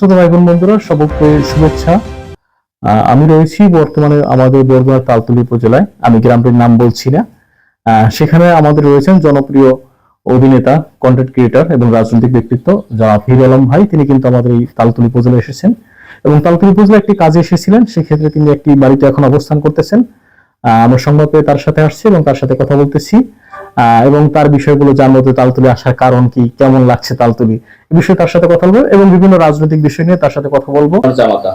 ছোট ভাই বোন বন্ধুরা সবকে শুভেচ্ছা। আমি রয়েছি বর্তমানে আমাদের বরগুনা তালতলি উপজেলায়। আমি গ্রামটির নাম বলছি না। সেখানে আমাদের রয়েছেন জনপ্রিয় অভিনেতা কন্টেন্ট ক্রিয়েটর এবং রাজনৈতিক ব্যক্তিত্ব জনাব হির আলম ভাই। তিনি কিন্তু আমাদের এই তালতলি উপজেলায় এসেছেন। এবং তালতলি উপজেলায় একটি কাজে এসেছিলেন, সেক্ষেত্রে তিনি একটি বাড়িতে এখন অবস্থান করতেছেন। আমরা সংবাদ পেয়ে তার সাথে আসছি এবং তার সাথে কথা বলতেছি। এবং তার বিষয়গুলো জানব যে তালতলি আসার কারণ কি কেমন লাগছে তালতুলি এই বিষয়ে তার সাথে কথা বলব এবং বিভিন্ন রাজনৈতিক বিষয় নিয়ে তার সাথে কথা বলব। জামাতা।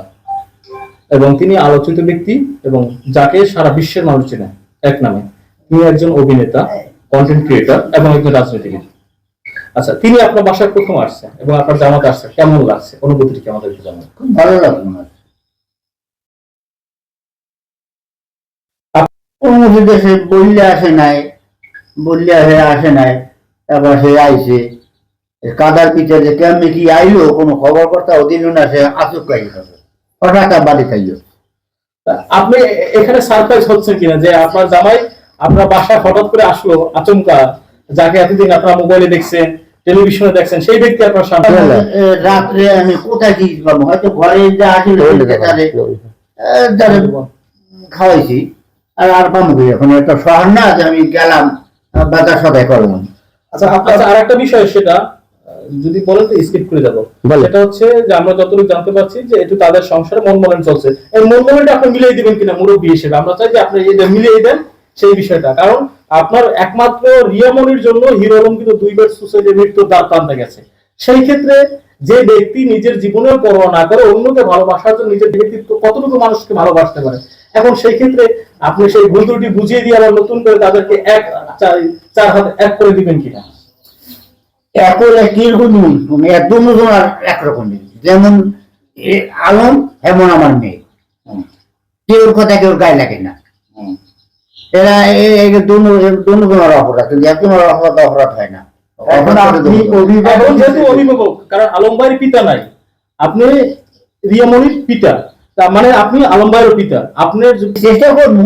এবং তিনি আলোচিত ব্যক্তি এবং যাকে সারা বিশ্বের মানুষ চেনে এক নামে। তিনি একজন অভিনেতা কন্টেন্ট ক্রিয়েটর এবং একজন রাজনীতিবিদ। আচ্ছা তিনি আপনার বাসায় প্রথম আসছে এবং আপনার জামাতে আসছে কেমন লাগছে? অনুভূতি কেমন একটু জানান খুব ভালো লাগল দেশে বললে আসে নাই বললে হে আসে নাই তারপর সে আইছে। কাদার পিঠে কেমনি কি আইলো কোনো খবর কর্তা অধীন না সে আসুক খাই হঠাৎ বাড়ি খাইও আপনি এখানে সারপ্রাইজ হচ্ছেন কিনা? যে আপনার জামাই আপনার বাসায় হঠাৎ করে আসলো আচমকা যাকে এতদিন আপনার মোবাইলে দেখছেন টেলিভিশনে দেখছেন সেই ব্যক্তি আপনার সামনে রাত্রে আমি কোথায় কি পাবো হয়তো ঘরে যা আসলে খাওয়াইছি। আর আর পাবো এখন একটা শহর না যে আমি গেলাম বাজার সদাই করলাম আচ্ছা আপনার আর একটা বিষয় সেটা যদি বলেন তো স্কিপ করে যাব। সেটা হচ্ছে যে আমরা যতটুকু জানতে পারছি যে একটু তাদের সংসারে মনমোহন চলছে। এই আপনি মিলিয়ে দিবেন কিনা মুরব্বী হিসেবে? আমরা চাই যে আপনি এটা মিলিয়ে দেন সেই বিষয়টা। কারণ আপনার একমাত্র রিয়ামনির জন্য হিরো আলম কিন্তু দুইবার সুসাইডের মৃত্যুর দ্বার টানতে গেছে। সেই ক্ষেত্রে যে ব্যক্তি নিজের জীবনের পরোয়া না করে অন্যকে ভালোবাসার জন্য নিজের ব্যক্তিত্ব কতটুকু মানুষকে ভালোবাসতে পারে? এখন সেই ক্ষেত্রে আপনি সেই ভুল ত্রুটি বুঝিয়ে দিয়ে আবার নতুন করে তাদেরকে এক চার- হাত এক করে দিবেন কিনা? একই একদম একরকম যেমন আলম এমন আমার মেয়ে। কেউর কথা কেউ গায়ে লাগে না। এরা দুজনের অপরাধ। কিন্তু একজনের অপরাধ অপরাধ হয় না। এখন আপনি এখন যেহেতু অভিভাবক অভিভাবক কারণ আলম ভাইয়ের পিতা নাই। আপনি রিয়ামনির পিতা। তার মানে আপনি আলম ভাইয়ের পিতা। আপনার চেষ্টা করব।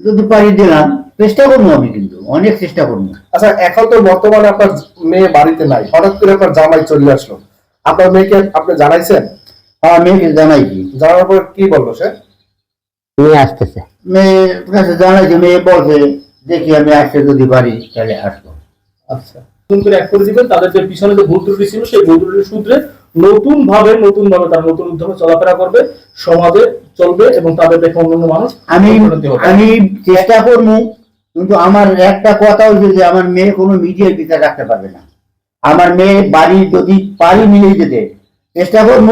যদি পারি দিলাম। চেষ্টা করব আমি কিন্তু। অনেক চেষ্টা করব। আচ্ছা এখন তো বর্তমানে আপনার মেয়ে বাড়িতে নাই। হঠাৎ করে আপনার জামাই চলে আসলো। আপনার মেয়েকে আপনি জানাইছেন? আমার মেয়েকে জানাইছি। জানার পর কি বলল সে? মেয়ে আসতেছে। মেয়ের কাছে জানাইছি মেয়ে বলছে দেখি আমি আসতে যদি পারি তাহলে আসব। আচ্ছা। নতুন করে এক করে দিবেন তাদের যে পিছনে যে ভুল ত্রুটি ছিল সেই ভুল ত্রুটি শুধরে নতুন ভাবে নতুন ভাবে তারা নতুন উদ্যমে চলাফেরা করবে সমাজে চলবে এবং তাদের দেখে অন্যান্য মানুষ আমি। আমি চেষ্টা করব কিন্তু আমার একটা কথা হচ্ছে যে আমার মেয়ে কোনো মিডিয়ার পিতা রাখতে পারবে না। আমার মেয়ে বাড়ি যদি পারি মিলিয়ে যেতে চেষ্টা করব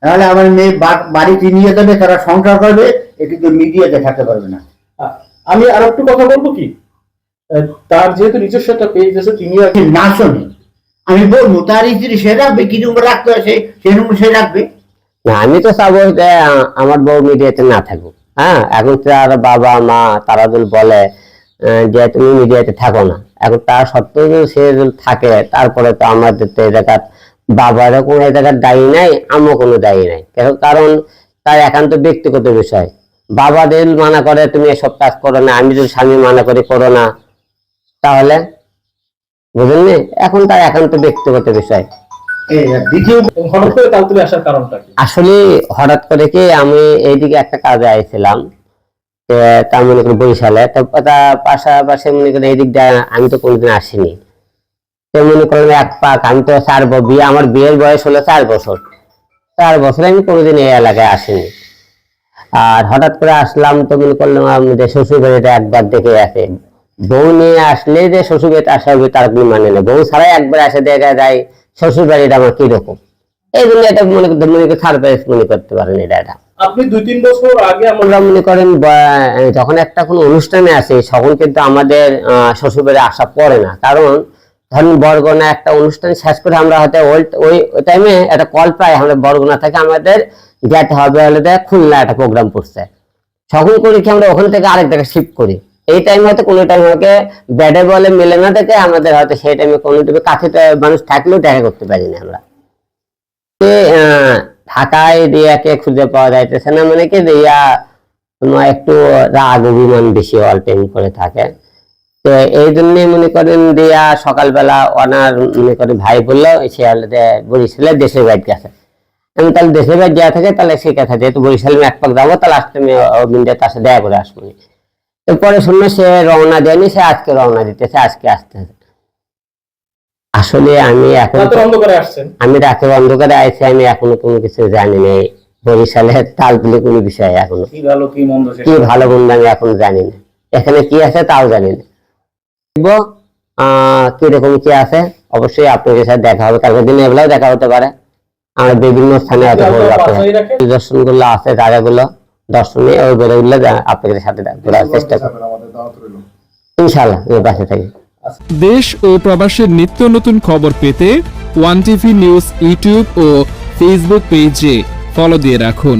তাহলে আমার মেয়ে বাড়িতে নিয়ে যাবে তারা সংসার করবে এ কিন্তু মিডিয়াতে থাকতে পারবে না। আমি আর একটু কথা বলব কি? তার যেহেতু নিজস্ব একটা পেজ আছে তিনি না শোনে আমি বলব তার স্ত্রী সে রাখবে কীরকম রাখতে হয় সে সেরকম সে রাখবে। না আমি তো চাবো যে আমার বউ মিডিয়াতে না থাকুক হ্যাঁ? এখন তার বাবা মা তারা যদি বলে আহ, যে তুমি মিডিয়াতে থাকো না এখন তার সত্ত্বেও যদি সে থাকে তারপরে তো আমাদের তো জায়গার বাবারও কোনো জায়গার দায়ী নাই আমিও কোনো দায়ী নাই। কেন- কারণ তার একান্ত ব্যক্তিগত বিষয়। বাবাদের মানা করে তুমি এসব কাজ করো না আমি যদি স্বামী মানা করি করো না তাহলে বুঝলেন এখন তার একান্ত ব্যক্তিগত বিষয়। আসলে হঠাৎ করে কি আমি এইদিকে একটা কাজে আইছিলাম তার মনে করি বরিশালে পাশাপাশি মনে এই আমি তো কোনোদিন আসিনি। তো মনে করলাম এক পাক আমি তো চার ব- বিয়ে আমার বিয়ের বয়স হলো চার বছর। চার বছর আমি কোনোদিন এই এলাকায় আসিনি। আর হঠাৎ করে আসলাম তো মনে করলাম আমাদের শ্বশুর বাড়িটা একবার দেখে আসে। বউ নিয়ে আসলে যে শ্বশুর বাড়িতে আসা হবে তার কোনো মানে না বউ ছাড়াই একবার আসে দেখা যায় শ্বশুর বাড়িটা আমার কীরকম। এই জন্য এটা মনে করতে মনে করতে সারপ্রাইজ মনে করতে পারেন এটা এটা। আপনি দুই তিন বছর আগে আমরা মনে করেন যখন একটা কোনো অনুষ্ঠানে আসে তখন কিন্তু আমাদের শ্বশুর বাড়ি আসা পড়ে না। কারণ ধরেন বরগোনা একটা অনুষ্ঠান শেষ করে আমরা হয়তো ওই- ওই টাইমে একটা কল পাই আমরা বরগোনা থেকে আমাদের যেতে হবে হলে খুলনা একটা প্রোগ্রাম পড়ছে তখন করি কি আমরা ওখান থেকে আরেক জায়গায় শিফট করি। এই টাইমে হয়তো কোনো টাইম আমাকে ব্যাটে বলে, মেলে না দেখে, আমাদের হয়তো সেই টাইমে কোনো টাইমে কাছে মানুষ থাকলেও দেখা করতে পারি না আমরা ঢাকায় রিয়াকে খুঁজে পাওয়া যাইতেছে না মানে কি রিয়া তোমার একটু রাগ, অভিমান বেশি অল টাইম করে থাকে। তো এই জন্য মনে করেন রিয়া সকালবেলা ওনার মনে করেন ভাই বলল, সে বরিশালে দেশের বাড়িতে গেছে আমি তাহলে দেশের বাইরে যাওয়া থাকে তাহলে সেই কথা, যেহেতু বরিশালে এক পাক যাব, তাহলে আজকে আমি তার সাথে দেখা করে আসব। এরপরে শুনলো সে রওনা দেয়নি সে আজকে রওনা দিতেছে আজকে আসতেছে। আসলে আমি এখন রাতের অন্ধকারে আমি রাতে বন্ধ করে আইছি আমি এখনও কোনো কিছু জানি না এই বরিশালের তালতুলি কোনো বিষয় এখনও। কি ভালো মন্দ আমি এখনও জানি না। এখানে কি আছে তাও জানি না। কীরকম কি আছে। অবশ্যই আপনাদের সাথে দেখা হবে। কালকে দিনে এগুলাও দেখা হতে পারে। আমরা বিভিন্ন স্থানে দর্শনগুলো আছে জায়গাগুলো। দর্শনে ওই বেড়ে উঠলে আপনাদের সাথে ঘোরার চেষ্টা করব। আমাদের দাওয়াত রইল। ইনশাল্লাহ পাশে থাকি। দেশ ও প্রবাসের নিত্য নতুন খবর পেতে ওয়ান টিভি নিউজ ইউটিউব ও ফেসবুক পেজে ফলো দিয়ে রাখুন।